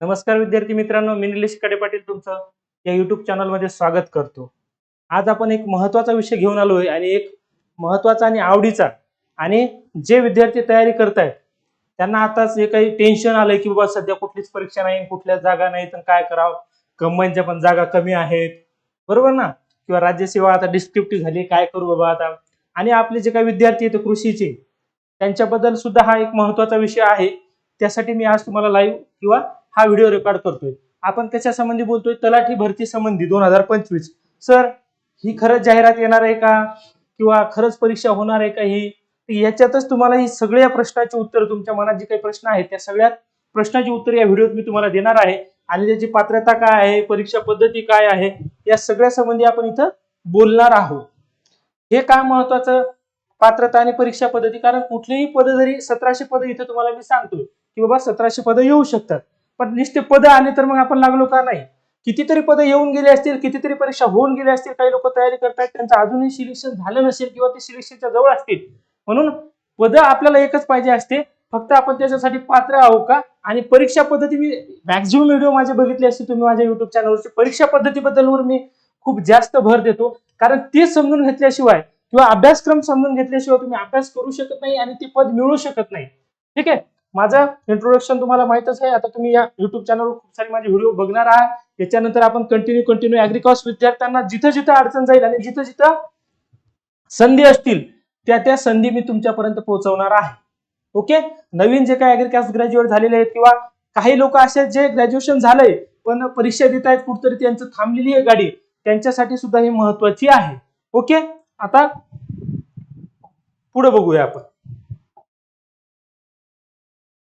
नमस्कार विद्यार्थी मित्रांनो मी निलेशकडे पाटील तुमचं या युट्यूब चॅनलमध्ये स्वागत करतो. आज आपण एक महत्त्वाचा विषय घेऊन आलोय आणि एक महत्त्वाचा आणि आवडीचा आणि जे विद्यार्थी तयारी करतायत त्यांना आताच जे काही टेन्शन आलंय की बाबा सध्या कुठलीच परीक्षा नाही कुठल्या जागा नाही तर काय करावं? कंबाईनच्या पण जागा कमी आहेत. बरोबर ना? किंवा राज्यसेवा आता डिस्क्रिप्टिव्ह झाली काय करू बाबा आता? आणि आपले जे काही विद्यार्थी आहेत कृषीचे त्यांच्याबद्दल सुद्धा हा एक महत्त्वाचा विषय आहे. त्यासाठी मी आज तुम्हाला लाईव्ह किंवा हा व्हिडिओ रेकॉर्ड करतोय. आपण त्याच्या संबंधी बोलतोय तलाठी भरती संबंधी दोन हजार पंचवीस. सर ही खरंच जाहिरात येणार आहे का? किंवा खरंच परीक्षा होणार आहे का ही? याच्यातच तुम्हाला ही सगळ्या प्रश्नाची उत्तर तुमच्या मनात जे काही प्रश्न आहेत त्या सगळ्या प्रश्नाची उत्तर या व्हिडिओत मी तुम्हाला देणार आहे. आणि त्याची पात्रता काय आहे? परीक्षा पद्धती काय आहे? या सगळ्या संबंधी आपण इथं बोलणार आहोत. हे काय महत्वाचं? पात्रता आणि परीक्षा पद्धती. कारण कुठलीही पद जरी सतराशे पद इथं तुम्हाला मी सांगतोय की बाबा सतराशे पद येऊ शकतात. पण नुसते पद आले तर मग आपण लागलो का नाही? कितीतरी पद येऊन गेले असतील कितीतरी परीक्षा होऊन गेल्या असतील काही लोक तयारी करतात त्यांचं अजूनही सिलेक्शन झालं नसेल किंवा ते सिलेक्शनच्या जवळ असतील. म्हणून पद आपल्याला एकच पाहिजे असते. फक्त आपण त्याच्यासाठी पात्र आहो का? आणि परीक्षा पद्धती मी मॅक्झिमम व्हिडिओ माझे बघितले असते तुम्ही माझ्या युट्यूब चॅनलवरची परीक्षा पद्धतीबद्दलवर मी खूप जास्त भर देतो. कारण ते समजून घेतल्याशिवाय किंवा अभ्यासक्रम समजून घेतल्याशिवाय तुम्ही अभ्यास करू शकत नाही आणि ते पद मिळू शकत नाही. ठीक आहे? माझं इंट्रोडक्शन तुम्हाला माहितच आहे. आता तुम्ही या युट्यूब चॅनलवर खूप सारे माझे व्हिडिओ बघणार आहात. त्याच्यानंतर आपण कंटिन्यू कंटिन्यू अॅग्रिकॉस विद्यार्थ्यांना जिथं जिथं अडचण जाईल आणि जिथं जिथं संधी असतील त्या त्या संधी मी तुमच्यापर्यंत पोहोचवणार आहे. ओके नवीन जे काही अॅग्रिकॉस ग्रॅज्युएट झालेले आहेत किंवा काही लोक असे जे ग्रॅज्युएशन झालंय पण परीक्षा देत आहेत कुठतरी त्यांचं थांबलेली आहे गाडी त्यांच्यासाठी सुद्धा ही महत्वाची आहे. ओके आता पुढे बघूया आपण.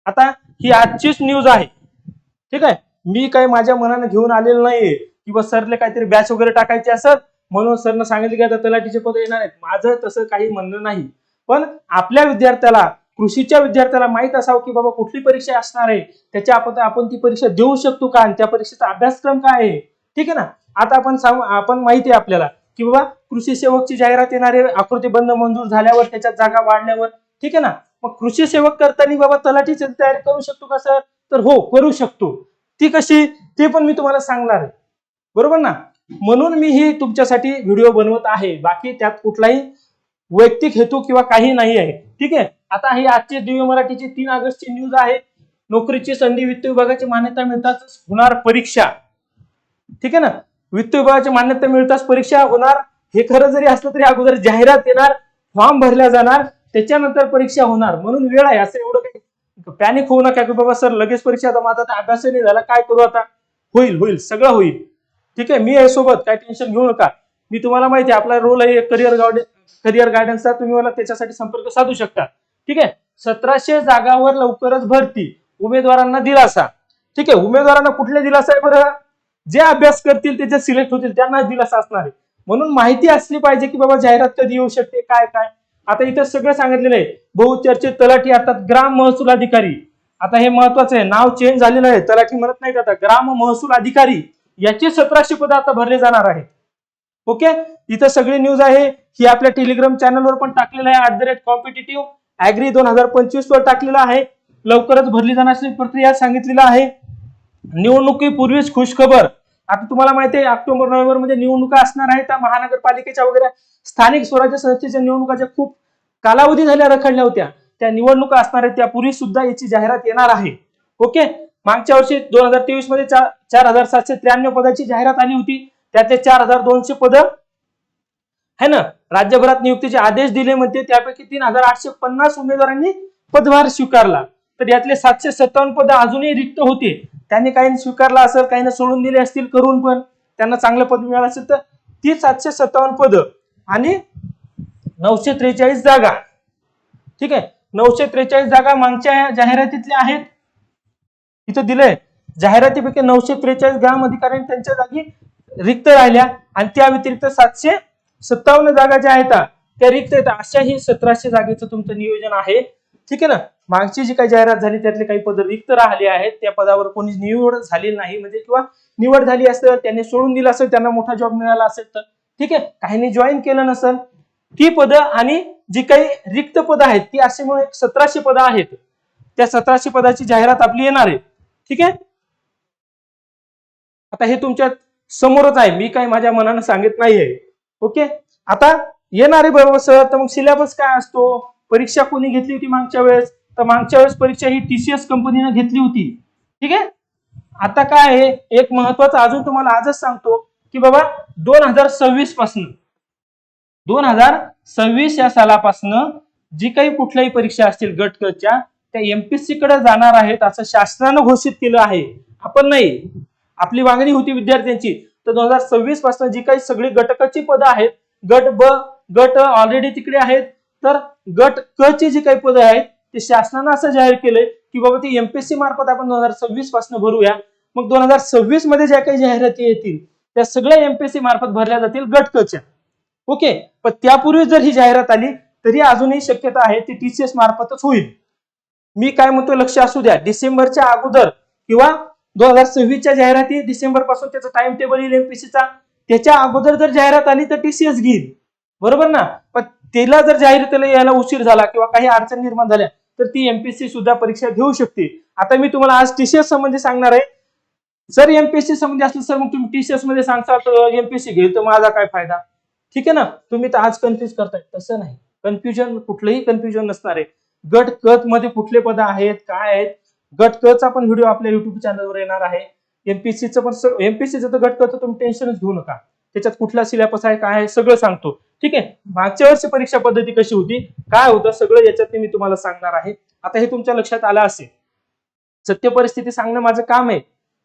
आता ही आजचीच न्यूज आहे. ठीक आहे? मी काही माझ्या मनाने घेऊन आलेलं नाहीये किंवा सरले काहीतरी बॅच वगैरे टाकायची असत म्हणून सरनं सांगितलं की आता तलाठीचे पद येणार आहेत. माझं तसं काही म्हणणं नाही. पण आपल्या विद्यार्थ्याला कृषीच्या विद्यार्थ्याला माहीत असावं की बाबा कुठली परीक्षा असणार आहे? त्याच्या आपण आपण ती परीक्षा देऊ शकतो का? आणि त्या परीक्षेचा अभ्यासक्रम काय आहे? ठीक आहे ना? आता आपण सांगू आपण माहिती आहे आपल्याला की बाबा कृषी सेवकची जाहिरात येणार आहे. आकृतीबंध मंजूर झाल्यावर त्याच्यात जागा वाढल्यावर. ठीक आहे ना? मग कृषी सेवक करताना बाबा तलाठीची तयारी करू शकतो का सर? तर हो करू शकतो. ती कशी? ते पण मी तुम्हाला सांगणार आहे. बरोबर ना? म्हणून मी ही तुमच्यासाठी व्हिडिओ बनवत आहे. बाकी त्यात कुठलाही वैयक्तिक हेतू किंवा काही नाही आहे. ठीक आहे? आता ही आजची दिव्य मराठीची तीन ऑगस्टची न्यूज आहे. नोकरीची संधी वित्त विभागाची मान्यता मिळताच होणार परीक्षा. ठीक आहे ना? वित्त विभागाची मान्यता मिळताच परीक्षा होणार. हे खरं जरी असलं तरी अगोदर जाहिरात येणार. फॉर्म भरल्या जाणार. त्याच्यानंतर परीक्षा होणार. म्हणून वेळ आहे असं एवढं काही पॅनिक होऊ नका की बाबा सर लगेच परीक्षा आता माझा आता अभ्यास नाही झाला काय करू आता? होईल होईल सगळं होईल. ठीक आहे मी आहे सोबत काय टेन्शन घेऊ नका. मी तुम्हाला माहिती आहे आपला रोल आहे करिअर गार्डन करिअर गायडन्सचा तुम्ही मला त्याच्यासाठी संपर्क साधू शकता. ठीक आहे सतराशे जागावर लवकरच भरती. उमेदवारांना दिलासा. ठीक आहे उमेदवारांना कुठले दिलासा आहे बरं? जे अभ्यास करतील ते जे सिलेक्ट होतील त्यांना दिलासा असणार आहे. म्हणून माहिती असली पाहिजे की बाबा जाहिरात कधी येऊ शकते काय काय? आता इथं सगळं सांगितलेलं आहे. बहुचर्चित तलाठी अर्थात ग्राम महसूल अधिकारी. आता हे महत्वाचं आहे. नाव चेंज झालेलं आहे. तलाठी म्हणत नाहीत आता. ग्राम महसूल अधिकारी याचे सतराशे पद आता भरले जाणार आहेत. ओके? इथं सगळी न्यूज आहे. ही आपल्या टेलिग्राम चॅनलवर पण टाकलेलं आहे. At the rate competitive agri दोन हजार पंचवीस वर टाकलेला आहे. लवकरच भरली जाण्याची प्रक्रिया सांगितलेलं आहे. निवडणुकीपूर्वीच खुशखबर. आता तुम्हाला माहिती आहे ऑक्टोबर नोव्हेंबरमध्ये निवडणुका असणार आहेत. त्या महानगरपालिकेच्या वगैरे स्थानिक स्वराज्य संस्थेच्या निवडणुका ज्या खूप कालावधी झाल्या रखडल्या होत्या. त्या निवडणुका असणार आहेत त्यापूर्वी सुद्धा याची जाहिरात येणार आहे. ओके? मागच्या वर्षी दोन हजार तेवीसमध्ये चार चार हजार सातशे त्र्याण्णव पदाची जाहिरात आली होती. त्यातले चार हजार दोनशे पद है ना? राज्यभरात नियुक्तीचे आदेश दिले म्हणते. त्यापैकी तीन हजार आठशे पन्नास उमेदवारांनी पदभार स्वीकारला. तर यातले सातशे सत्तावन्न पद अजूनही रिक्त होते. त्यांनी काही स्वीकारला असेल काहींना सोडून दिले असतील करून पण त्यांना चांगलं पद मिळालं असेल तर ती सातशे सत्तावन्न पद आणि नऊशे त्रेचाळीस जागा. ठीक आहे? नऊशे त्रेचाळीस जागा मागच्या जाहिरातीतल्या आहेत. इथं दिलंय. जाहिरातीपैकी नऊशे त्रेचाळीस ग्राम अधिकाऱ्यांनी त्यांच्या जागी रिक्त राहिल्या आणि त्या व्यतिरिक्त सातशे सत्तावन्न जागा ज्या आहेत त्या रिक्त आहेत. अशा ही सतराशे जागेचं तुमचं नियोजन आहे. ठीक आहे ना? मागची जी काही जाहिरात झाली त्यातले काही पद रिक्त राहिले आहेत. त्या पदावर कोणी निवड झालेली नाही. म्हणजे किंवा निवड झाली असेल त्यांनी सोडून दिलं असेल त्यांना मोठा जॉब मिळाला असेल तर. ठीक आहे? काहींनी जॉईन केलं नसेल ती पद आणि जी काही रिक्त पद आहेत ती असे म्हणून सतराशे पद आहेत. त्या सतराशे पदाची जाहिरात आपली येणार आहे. ठीक आहे? आता हे तुमच्या समोरच आहे. मी काही माझ्या मनानं सांगित नाहीये. ओके? आता येणारे बरोबर सर तर मग सिलेबस काय असतो? परीक्षा कोणी घेतली होती मागच्या वेळेस? तर मागच्या वेळेस परीक्षा ही टीसीएस कंपनीनं घेतली होती. ठीक आहे? आता काय आहे? एक महत्वाचं अजून तुम्हाला आजच सांगतो. की बाबा दोन हजार सव्वीसपासून दोन हजार सव्वीस या सालापासनं जी काही कुठल्याही परीक्षा असतील गटकच्या त्या एमपीएससी कडे जाणार आहेत असं शासनानं घोषित केलं आहे. आपण नाही. आपली मागणी होती विद्यार्थ्यांची. तर दोन हजार सव्वीसपासून जी काही सगळी गटकची पदं आहेत गट ब गट ऑलरेडी तिकडे आहेत तर गट क ची जी काही पदं आहेत ते शासनानं असं जाहीर केलंय की बाबा ती एमपीएससी मार्फत आपण दोन हजार सव्वीसपासून भरूया. मग दोन हजार सव्वीसमध्ये ज्या काही जाहिराती येतील त्या सगळ्या एमपीएससी मार्फत भरल्या जातील गटकच्या. ओके? पण त्यापूर्वी जर ही जाहिरात आली तरी अजूनही शक्यता आहे ती टीसीएस मार्फतच होईल. मी काय म्हणतो लक्ष असू द्या. डिसेंबरच्या अगोदर किंवा दोन हजार सव्वीसच्या जाहिराती डिसेंबरपासून त्याचा टाइम टेबल येईल एमपीसीचा त्याच्या अगोदर जर जाहिरात आली तर टीसीएस घेईल. बरोबर ना? पण त्याला जर जाहिरातीला यायला उशीर झाला किंवा काही अडचण निर्माण झाल्या तर ती एमपीएससी सुद्धा परीक्षा घेऊ शकते. आता मी तुम्हाला आज टीसीएस संबंधी सांगणार आहे. जर एमपीएससी संबंधी असलं सर मग तुम्ही टीसीएसमध्ये सांगता एमपीएससी घेईल तर माझा काय फायदा? ठीक आहे ना? तुम्ही तर आज कन्फ्युज करताय. तसं नाही. कन्फ्युजन कुठलंही कन्फ्युजन नसणार आहे. गट कत मध्ये कुठले पद आहेत काय आहेत? गट कचा पण व्हिडिओ आपल्या युट्यूब चॅनलवर येणार आहे. एमपीएससीचं पण एमपीएससीचं तर गट कचं तुम्ही टेन्शनच घेऊ नका. त्याच्यात कुठला सिलेबस आहे काय आहे सगळं सांगतो. ठीक आहे? मागच्या वर्षी परीक्षा पद्धती कशी होती? काय होतं? सगळं याच्यात मी तुम्हाला सांगणार आहे. आता हे तुमच्या लक्षात आलं असेल. सत्य परिस्थिती सांगणं माझं काम आहे.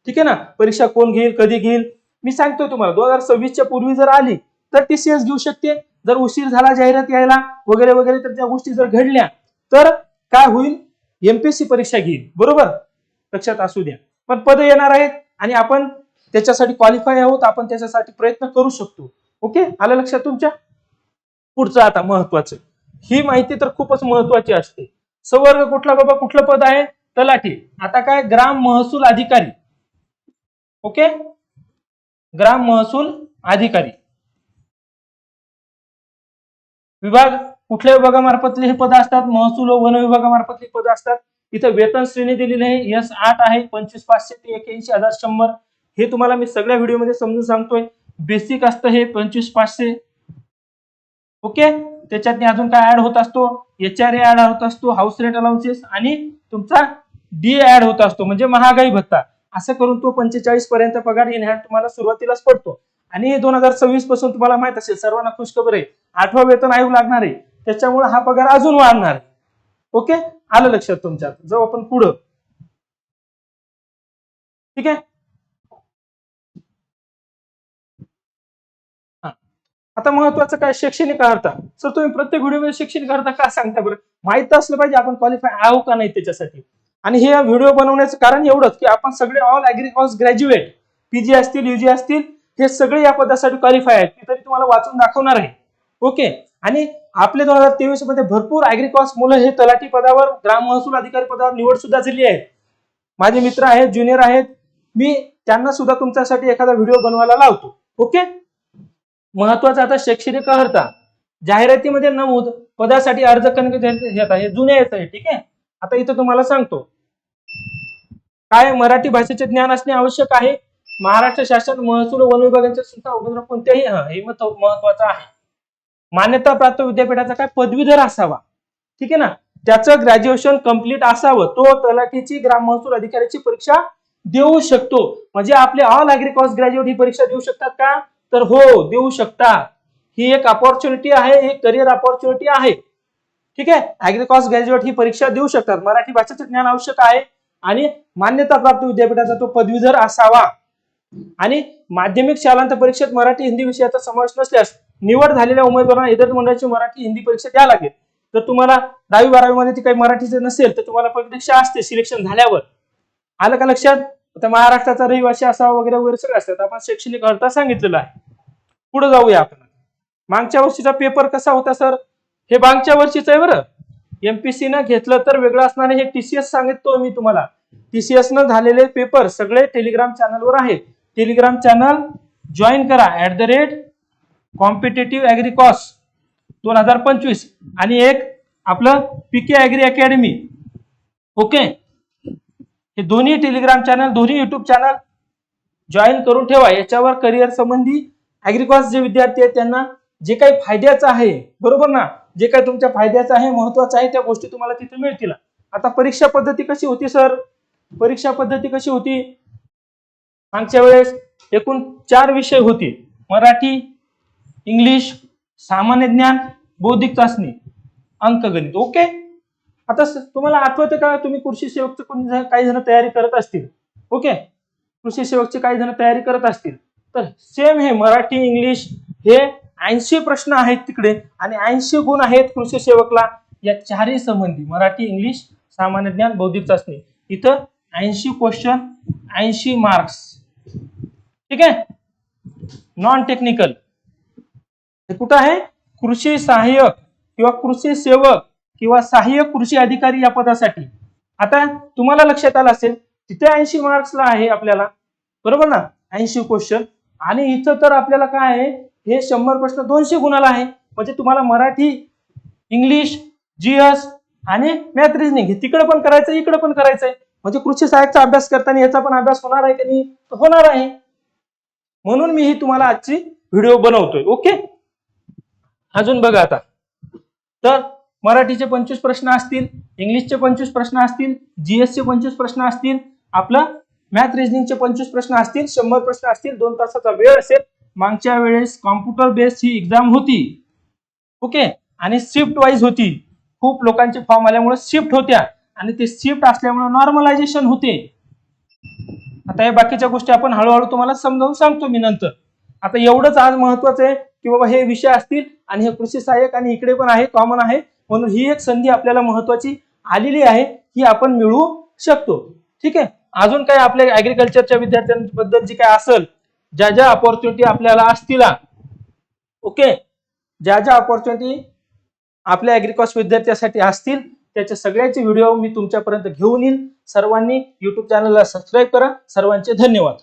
ठीक आहे ना? परीक्षा कोण घेईल कधी घेईल? मी सांगतोय तुम्हाला दोन हजार सव्वीसच्या पूर्वी जर आली तर टीसीएस घेऊ शकते. जर उशीर झाला जाहिरात यायला वगैरे वगैरे तर त्या गोष्टी जर घडल्या तर काय होईल? एमपीएससी परीक्षा घेईल. बरोबर? लक्षात असू द्या. पण पद येणार आहेत आणि आपण त्याच्यासाठी क्वालिफाय आहोत आपण त्याच्यासाठी प्रयत्न करू शकतो. ओके? आलं लक्षात तुमच्या? पुढचं आता महत्वाचं. ही माहिती तर खूपच महत्वाची असते. सवर्ग कुठला बाबा कुठलं पद आहे? तलाठी. आता काय? ग्राम महसूल अधिकारी. ओके? ग्राम महसूल अधिकारी. विभाग कुठल्या विभागामार्फतले हे पद असतात? महसूल व वन विभागामार्फतली पद असतात. इथं वेतन श्रेणी दिलेली आहे. यस आठ आहे. पंचवीस पाचशे ते एक्याऐंशी हजार शंभर. हे तुम्हाला मी सगळ्या व्हिडिओमध्ये समजून सांगतोय. बेसिक असतं हे पंचवीस पाचशे. ओके? त्याच्यात अजून काय ऍड होत असतो? एच आर ऍड होत असतो. हाऊस रेट अलाउन्सेस आणि तुमचा डी ऍड होत असतो. म्हणजे महागाई भत्ता. असं करून तो पंचेचाळीस पर्यंत पगार इनहँड तुम्हाला सुरुवातीलाच पडतो. आणि दोन हजार सव्वीसपासून तुम्हाला माहीत असेल सर्वांना खुशखबर आहे. आठवा वेतन आयोग लागणार आहे. त्याच्यामुळे हा पगार अजून वाढणार आहे. ओके? आलं लक्षात तुमच्यात? जाऊ आपण पुढं. ठीक आहे? हा. आता महत्वाचं काय? शैक्षणिक अर्थ. सर तुम्ही प्रत्येक व्हिडिओमध्ये शैक्षणिक अर्थ का सांगता बरं? माहीत असलं पाहिजे आपण क्वालिफाय आहो का नाही त्याच्यासाठी? आणि हे व्हिडिओ बनवण्याचं कारण एवढंच की आपण सगळे ऑल अॅग्रिकॉस ग्रॅज्युएट पीजी असतील युजी असतील हे सगळे या पदासाठी क्वालिफाय आहेत. तरी तुम्हाला वाचून दाखवणार आहे. ओके आणि आपले दोन हजार तेवीसमध्ये भरपूर अॅग्रिकॉस मुलं हे तलाठी पदावर ग्राम महसूल अधिकारी पदावर निवड सुद्धा झाली आहे. माझे मित्र आहेत ज्युनियर आहेत. मी त्यांना सुद्धा तुमच्यासाठी एखादा व्हिडिओ बनवायला लावतो. ओके महत्त्वाचा आता शैक्षणिक अर्हता जाहिरातीमध्ये नमूद पदासाठी अर्ज करण्यात हे जुने येत आहे. ठीक आहे? आता इथं तुम्हाला सांगतो. काय मराठी भाषेचे ज्ञान असणे आवश्यक आहे? महाराष्ट्र शासन महसूल वन विभागांच्या संस्था वगैरे कोणत्याही हे महत्वाचं आहे. मान्यता प्राप्त विद्यापीठाचा काय पदवीधर असावा? ठीक आहे ना? त्याचं ग्रॅज्युएशन कंप्लीट असावं तो तलाठीची ग्राम महसूल अधिकाऱ्याची परीक्षा देऊ शकतो. म्हणजे आपले ऑल अॅग्रिकॉस ग्रॅज्युएट ही परीक्षा देऊ शकतात का? तर हो देऊ शकतात. ही एक अपॉर्च्युनिटी आहे एक करिअर अपॉर्च्युनिटी आहे. ठीक आहे? अॅग्रिकॉस ग्रॅज्युएट ही परीक्षा देऊ शकतात. मराठी भाषेचं ज्ञान आवश्यक आहे. आणि मान्यता प्राप्त विद्यापीठाचा तो पदवीधर असावा. आणि माध्यमिक शालांत परीक्षेत मराठी हिंदी विषयाचा समावेश नसल्यास निवड झालेल्या उमेदवारांना इतर मंडळाची मराठी हिंदी परीक्षा द्यावी लागेल. तर तुम्हाला दहावी बारावी मध्ये ती काही मराठीचं नसेल तर तुम्हाला परीक्षा असते सिलेक्शन झाल्यावर. आलं का लक्षात? आता महाराष्ट्राचा रहिवासी असावा वगैरे वगैरे सगळं असतात आपण शैक्षणिक अर्थ सांगितलेलं आहे. पुढे जाऊया आपण. मागच्या वर्षीचा पेपर कसा होता सर हे मागच्या वर्षीच आहे बरं. एमपीसी न घेतलं तर वेगळं असणार हे टीसीएस सांगिततो मी तुम्हाला. टीसीएस न झालेले पेपर सगळे टेलिग्राम चॅनलवर आहेत. टेलिग्राम चॅनल जॉईन करा. At the rate competitive Agricos दोन हजार पंचवीस. आणि एक आपलं पीके अॅग्री अकॅडमी ओके हे दोन्ही टेलिग्राम चॅनल दोन्ही युट्यूब चॅनल जॉईन करून ठेवा. याच्यावर करिअर संबंधी अॅग्रिकॉस जे विद्यार्थी आहेत त्यांना जे काही फायद्याचं आहे. बरोबर ना? जे काय तुमच्या फायद्याचं आहे महत्वाचं आहे त्या गोष्टी तुम्हाला तिथे मिळतील. आता परीक्षा पद्धती कशी होती सर? परीक्षा पद्धती कशी होती? मागच्या वेळेस एकूण चार विषय होते. मराठी इंग्लिश सामान्य ज्ञान बौद्धिक चाचणी अंकगणित. ओके? आता तुम्हाला आठवतं का तुम्ही कृषी सेवकचे कोणी काही जण तयारी करत असतील? ओके? कृषी सेवकचे काही जण तयारी करत असतील. तर सेम हे मराठी इंग्लिश हे ऐंशी प्रश्न आहेत तिकडे आणि ऐंशी गुण आहेत कृषी सेवकला या चारही संबंधी मराठी इंग्लिश सामान्य ज्ञान बौद्धिक चाचणी. इथं ऐंशी क्वेश्चन ऐंशी मार्क्स ठीक आहे? नॉन टेक्निकल हे कुठं आहे? कृषी सहाय्यक किंवा कृषी सेवक किंवा सहाय्यक कृषी अधिकारी या पदासाठी. आता तुम्हाला लक्षात आलं असेल तिथे ऐंशी मार्क्सला आहे आपल्याला. बरोबर ना? ऐंशी क्वेश्चन आणि इथं तर आपल्याला काय आहे? हे शंभर प्रश्न दोनशे गुणाला आहे. म्हणजे तुम्हाला मराठी इंग्लिश जीएस आणि मॅथ रिजनिंग हे तिकडे पण करायचं इकडे पण करायचंय. म्हणजे कृषी सहाय्यकचा अभ्यास करताना याचा पण अभ्यास होणार आहे की नाही? होणार आहे. म्हणून मी ही तुम्हाला आजची व्हिडिओ बनवतोय. ओके अजून बघा आता. तर मराठीचे पंचवीस प्रश्न असतील इंग्लिशचे पंचवीस प्रश्न असतील जीएसचे पंचवीस प्रश्न असतील आपलं मॅथ रिजनिंगचे पंचवीस प्रश्न असतील शंभर प्रश्न असतील दोन तासाचा वेळ असेल मागच्या वेळेस कॉम्प्युटर बेस्ड ही एक्झाम होती. ओके आणि शिफ्ट वाईज होती. खूप लोकांचे फॉर्म आल्यामुळे शिफ्ट होत्या. आणि ते शिफ्ट असल्यामुळे नॉर्मलायझेशन होते. आता या बाकीच्या गोष्टी आपण हळूहळू तुम्हाला समजावून सांगतो मी नंतर. आता एवढंच आज महत्वाचं आहे की बाबा हे विषय असतील आणि हे कृषी सहाय्यक आणि इकडे पण आहे कॉमन आहे म्हणून ही एक संधी आपल्याला महत्वाची आलेली आहे ही आपण मिळवू शकतो. ठीक आहे? अजून काय आपल्या ऍग्रिकल्चरच्या विद्यार्थ्यांबद्दल जी काय असेल ज्या ज्या ऑपॉर्च्युनिटी आपल्याला असतील. ओके ज्या ज्या ऑपॉर्च्युनिटी आपल्या ऍग्रिकॉस विद्यार्थ्यासाठी असतील त्याच्या सगळ्याचे व्हिडिओ मी तुमच्यापर्यंत घेऊन येईन. सर्वांनी युट्यूब चॅनलला सबस्क्राईब करा. सर्वांचे धन्यवाद.